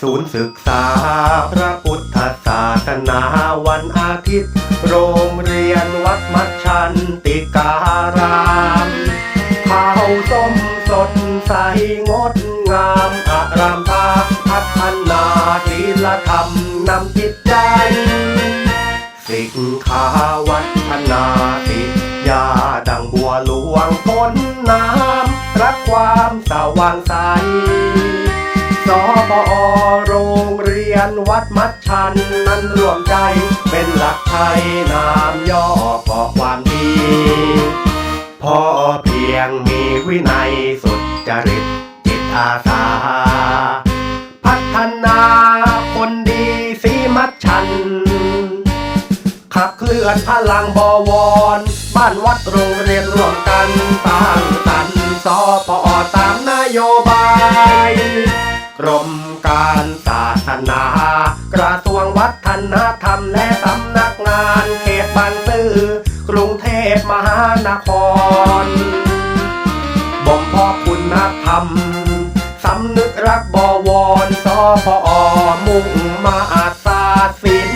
ศูนย์ศึกษา พระพุทธศาสนาวันอาทิตย์ โรงเรียนวัดมัชชันติการามข้าวส้มสดใสงดงามอารามตาพัฒนาศีลธรรมนำจิตใจ สิกขาวัฒนาติยาดังบัวหลวงพ้นน้ำรักความสว่างใส สปอโรงเรียนวัดมัดชันนั้นรวมใจเป็นหลักไทยนามย่อก่อความดีพอเพียงมีวินัยสุดจริตจิตอาสา พัฒนาคนดีสีมัดชัน ขับเคลื่อนพลังบวร บ้านวัดโรงเรียนร่วมกันสร้างสรรค์สปอตามนโยบาย รมการศาสนา กระทรวงวัฒนธรรมและสำนักงานเขตบางซื่อกรุงเทพมหานคร บ่มเพาะคุณธรรม สำนึกรักบวรสพอมุ่งมาอาสาสิน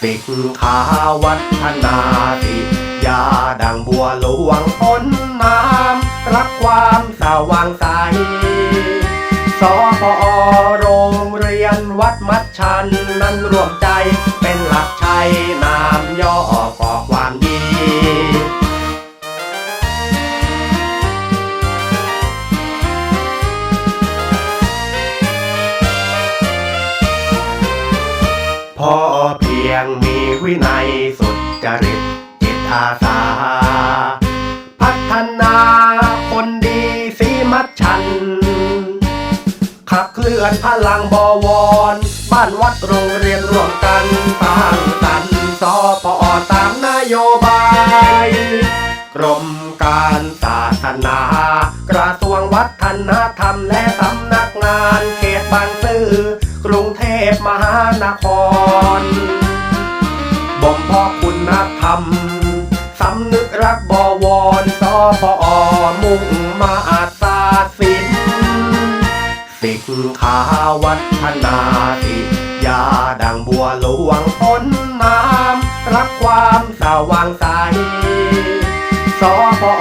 สิกขาวัฒนาติยาดังบัวหลวงพ้นน้ำรักความสว่างใส โรงเรียนวัดมัดชันนั้นรวมใจเป็นหลักชัยนามย่อก่อความดีพอเพียงมีวินัยสุดจริตจิตอาสา พัฒนาคนดีสีมัดชัน ขับเคลื่อนพลังบวร บ้านวัดโรงเรียนร่วมกันสร้างสรรค์สปอตามนโยบาย กรมการศาสนา กระทรวงวัฒนธรรมและสำนักงานเขตบางซื่อกรุงเทพมหานคร บ่มเพาะคุณธรรมสำนึกรักบวรสพอมุ่งมาอา สิกขาวัฒนาติยาดังบัวหลวงพ้นน้ำรักความสว่างใส สพอ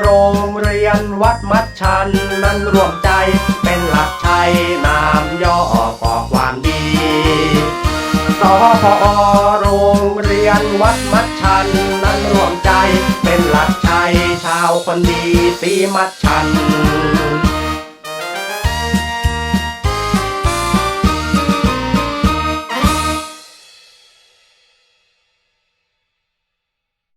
โรงเรียนวัดมัดชันนั้นรวมใจเป็นหลักชัยนามย่อก่อความดี สพอโรงเรียนวัดมัดชันนั้นรวมใจเป็นหลักชัยชาวคนดีสีมัดชัน